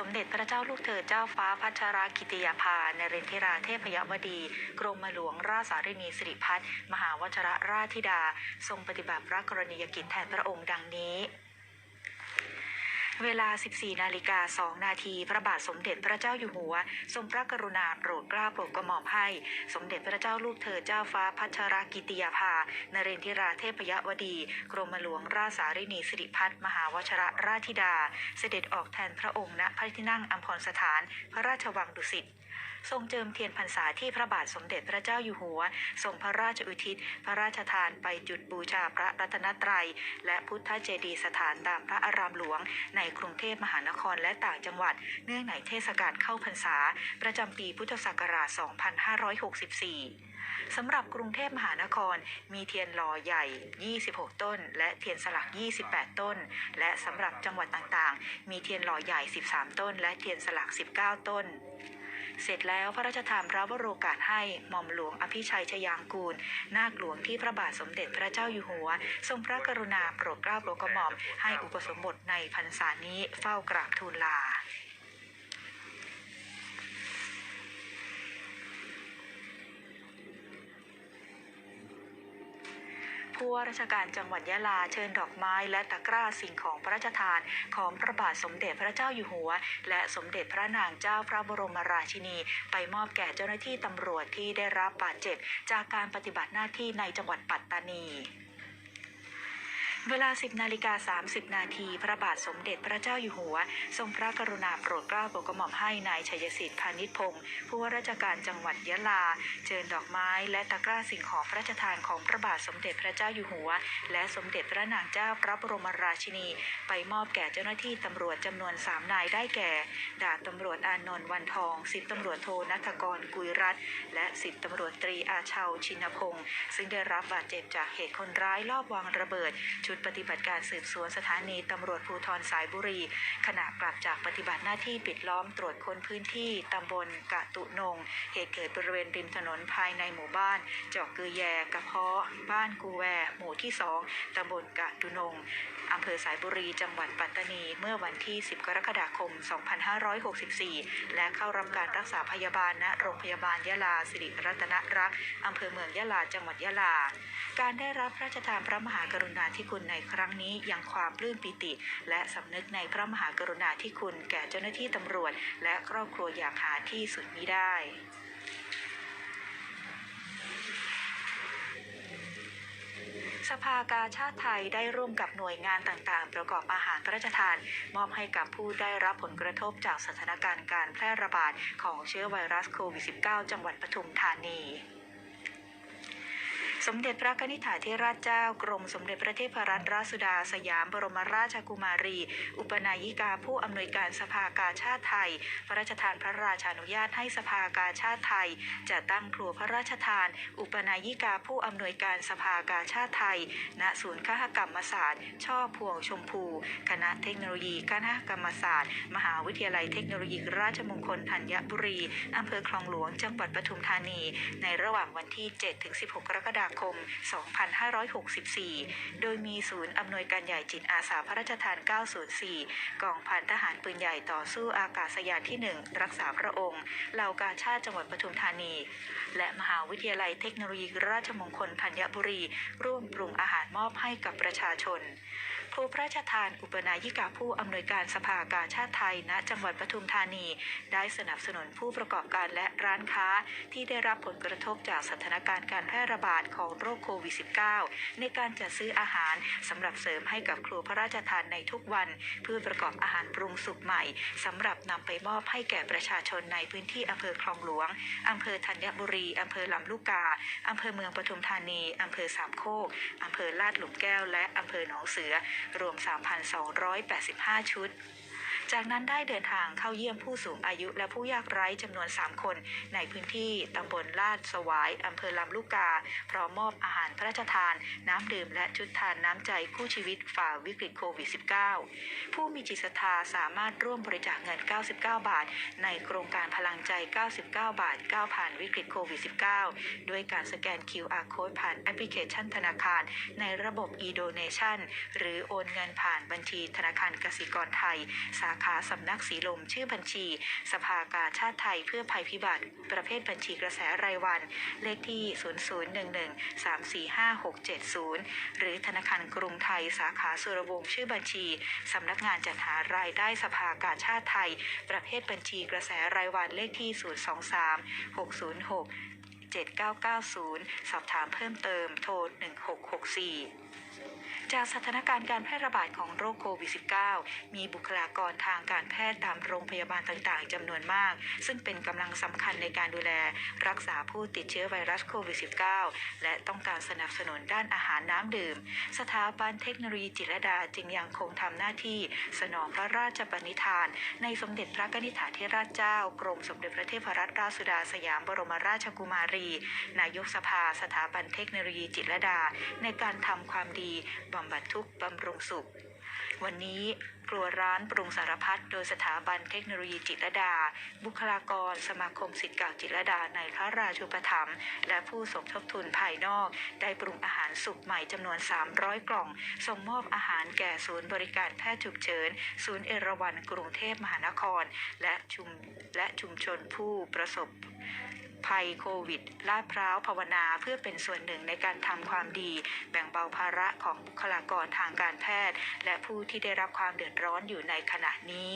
สมเด็จพระเจ้าลูกเธอเจ้าฟ้าพัชรกิติยาภานเรนทิราเทพยวดี กรมหลวงราชสารินีสิริพัฒน์มหาวชรราชธิดา ทรงปฏิบัติพระกรณียกิจแทนพระองค์ดังนี้ เวลา 14 นาฬิกา 2 นาที พระบาทสมเด็จพระเจ้าอยู่หัว ทรงพระกรุณาโปรดเกล้าโปรดกระหม่อมให้ สมเด็จพระเจ้าลูกเธอเจ้าฟ้าพัชรกิติยาภา นเรนทิราเทพยวดี กรมหลวงราชสารินีสิริพัฒน์มหาวชรราธิดา เสด็จออกแทนพระองค์ณพระที่นั่งอัมพรสถาน พระราชวังดุสิต ทรงเจิมเทียนพรรษาที่พระบาทสมเด็จพระเจ้าอยู่หัว ทรงพระราชอุทิศ พระราชทานไปจุดบูชาพระรัตนตรัย และพุทธเจดีย์สถานตามพระอารามหลวง ในกรุงเทพมหานครและต่างจังหวัด เนื่องในเทศกาลเข้าพรรษา ประจำปีพุทธศักราช 2564สำหรับกรุงเทพมหานครมีเทียนหล่อใหญ่ 26 ต้น และเทียนสลัก 28 ต้น และสำหรับจังหวัดต่างๆ มีเทียนหล่อใหญ่ 13 ต้น และเทียนสลัก 19 ต้น เสร็จแล้วพระราชทานพระวโรกาสให้หม่อมหลวงอภิชัยชยางกูล นาคหลวงที่พระบาทสมเด็จพระเจ้าอยู่หัว ทรงพระกรุณาโปรดเกล้าโปรดกระหม่อมให้อุปสมบทในพรรษานี้เฝ้ากราบทูลลา ผู้ว่าราชการจังหวัดยะลาเชิญดอกไม้และตะกร้าสิ่งของพระราชทานของพระบาทสมเด็จพระเจ้าอยู่หัว และสมเด็จพระนางเจ้าพระบรมราชินี ไปมอบแก่เจ้าหน้าที่ตำรวจที่ได้รับบาดเจ็บจากการปฏิบัติหน้าที่ในจังหวัดปัตตานี เวลา 10นาฬิกา30 นาทีพระบาทสมเด็จพระเจ้าอยู่หัว ทรงพระกรุณาโปรดเกล้าโปรดกระหม่อมให้นายชัยสิทธิ์พานิชพงศ์ผู้ว่าราชการจังหวัดยะลา เชิญดอกไม้และตะกร้าสิ่งของพระราชทานของพระบาทสมเด็จพระเจ้าอยู่หัว และสมเด็จพระนางเจ้าพระบรมราชินี ไปมอบแก่เจ้าหน้าที่ตำรวจจำนวน 3 นายได้แก่ ดาบตำรวจอานนท์วันทองสิบตำรวจโทนัทกรกุยรัตน์และสิบตำรวจตรีอาชาวชินพงศ์ซึ่งได้รับบาดเจ็บจากเหตุคนร้ายลอบวางระเบิดชุดปฏิบัติการสืบสวนสถานีตำรวจภูธรสายบุรี ขณะกลับจากปฏิบัติหน้าที่ปิดล้อมตรวจค้นพื้นที่ตำบลกะตุนง เหตุเกิดบริเวณริมถนนภายในหมู่บ้าน จอกกือแยกระเพาะ บ้านกูแว หมู่ที่สองตำบลกะตุนง อำเภอสายบุรีจังหวัดปัตตานี เมื่อวันที่ 10 กรกฎาคม 2564 และเข้ารับการรักษาพยาบาลณโรงพยาบาลยะลาสิริรัตนรักษ์อำเภอเมืองยะลาจังหวัดยะลา การได้รับพระราชทานพระมหากรุณาธิคุณในครั้งนี้ยังความปลื้มปิติ และสำนึกในพระมหากรุณาธิคุณแก่เจ้าหน้าที่ตำรวจ และครอบครัวอย่างหาที่สุดมิได้ สภากาชาติไทยได้ร่วมกับหน่วยงานต่างๆ ประกอบอาหารพระราชทาน มอบให้กับผู้ได้รับผลกระทบจากสถานการณ์การแพร่ระบาดของเชื้อไวรัสโควิด -19 จังหวัดปทุมธานี สมเด็จพระนิษฐาธิราชเจ้ากรมสมเด็จพระเทพรัตนราชสุดาสยามบรมราชกุมารี อุปนายิกาผู้อำนวยการสภากาชาติไทย พระราชทานพระราชานุญาตให้สภากาชาติไทยจะตั้งครัวพระราชทาน อุปนายิกาผู้อำนวยการสภากาชาติไทย ณศูนย์คหกรรมศาสตร์ ช่อพวงชมพู คณะเทคโนโลยีคณะกรรมศาสตร์ มหาวิทยาลัยเทคโนโลยีราชมงคลธัญบุรีอำเภอคลองหลวงจังหวัดปทุมธานี ในระหว่างวันที่ 7-16 กรกฎาคม2564 โดยมีศูนย์อำนวยการใหญ่จิตอาสาพระราชทาน 904 กองพันทหารปืนใหญ่ต่อสู้อากาศยานที่ 1 รักษาพระองค์เหล่ากาชาติจังหวัดปทุมธานี และมหาวิทยาลัยเทคโนโลยีราชมงคลธัญบุรี ร่วมปรุงอาหารมอบให้กับประชาชนครูพระราชทานอุปนายิกาผู้อำนวยการสภากาชาติไทย ณ จังหวัดปทุมธานี ได้สนับสนุนผู้ประกอบการและร้านค้าที่ได้รับผลกระทบจากสถานการณ์การแพร่ระบาดของของโรคโควิด -19 ในการจัดซื้ออาหารสำหรับเสริมให้กับครูพระราชทานในทุกวัน เพื่อประกอบอาหารปรุงสุกใหม่สำหรับนำไปมอบให้แก่ประชาชนในพื้นที่อำเภอคลองหลวงอำเภอธัญบุรีอำเภอลำลูกกาอำเภอเมืองปทุมธานีอำเภอสามโคกอำเภอลาดหลุมแก้ว และอำเภอหนองเสือ รวม 3,285 ชุด จากนั้นได้เดินทางเข้าเยี่ยมผู้สูงอายุและผู้ยากไร้จำนวน 3 คน ในพื้นที่ตำบลลาดสวายอำเภอลำลูกกา พร้อมมอบอาหารพระราชทาน น้ำดื่มและชุดทานน้ำใจคู่ชีวิตฝ่าวิกฤตโควิด -19 ผู้มีจิตศรัทธาสามารถร่วมบริจาคเงิน 99 บาท ในโครงการพลังใจ 99 บาท9ผ่านวิกฤตโควิด -19 ด้วยการสแกน QR Code ผ่านแอปพลิเคชันธนาคาร ในระบบ e-donation หรือโอนเงินผ่านบัญชีธนาคารกสิกรไทย สาาสำนักสีลม ชื่อบัญชี สภากาชาติไทยเพื่อภัยพิบัติ ประเภทบัญชีกระแสรายวัน เลขที่ 0011345670 หรือธนาคารกรุงไทยสาขาสุรวงศ์ชื่อบัญชีสำนักงานจัดหารายได้สภากาชาติไทย ประเภทบัญชีกระแสรายวันเลขที่ 023 606 7990 สอบถามเพิ่มเติมโทร 1664 จากสถานการณ์การแพร่ระบาดของโรคโควิด -19 มีบุคลากรทางการแพทย์ตามโรงพยาบาลต่างๆจำนวนมาก ซึ่งเป็นกำลังสำคัญในการดูแล รักษาผู้ติดเชื้อไวรัสโควิด -19 และต้องการสนับสนุนด้านอาหารน้ำดื่ม สถาบันเทคโนโลยีจิรดาจึงยังคงทำหน้าที่ สนองพระราชปณิธาน ในสมเด็จพระนิษฐาธิราชเจ้ากรมสมเด็จพระเทพรัตนราชสุดาสยามบรมราชกุมารี นายกสภาสถาบันเทคโนโลยีจิตรดา ในการทำความดีบำบัดทุกข์บำรุงสุข วันนี้ครัวร้านปรุงสารพัดโดยสถาบันเทคโนโลยีจิตรดา บุคลากร สมาคมสิทธิ์เก่าจิตรดาในพระราชูปถัมภ์และผู้สมทบทุนภายนอก ได้ปรุงอาหารสุกใหม่จำนวน 300 กล่อง ส่งมอบอาหารแก่ศูนย์บริการแพทย์ฉุกเฉิน ศูนย์เอราวัณกรุงเทพมหานคร และชุมและชุมชนผู้ประสบ ภัยโควิด ลาดพร้าวภาวนาเพื่อเป็นส่วนหนึ่งในการทำความดี แบ่งเบาภาระของบุคลากรทางการแพทย์ และผู้ที่ได้รับความเดือดร้อนอยู่ในขณะนี้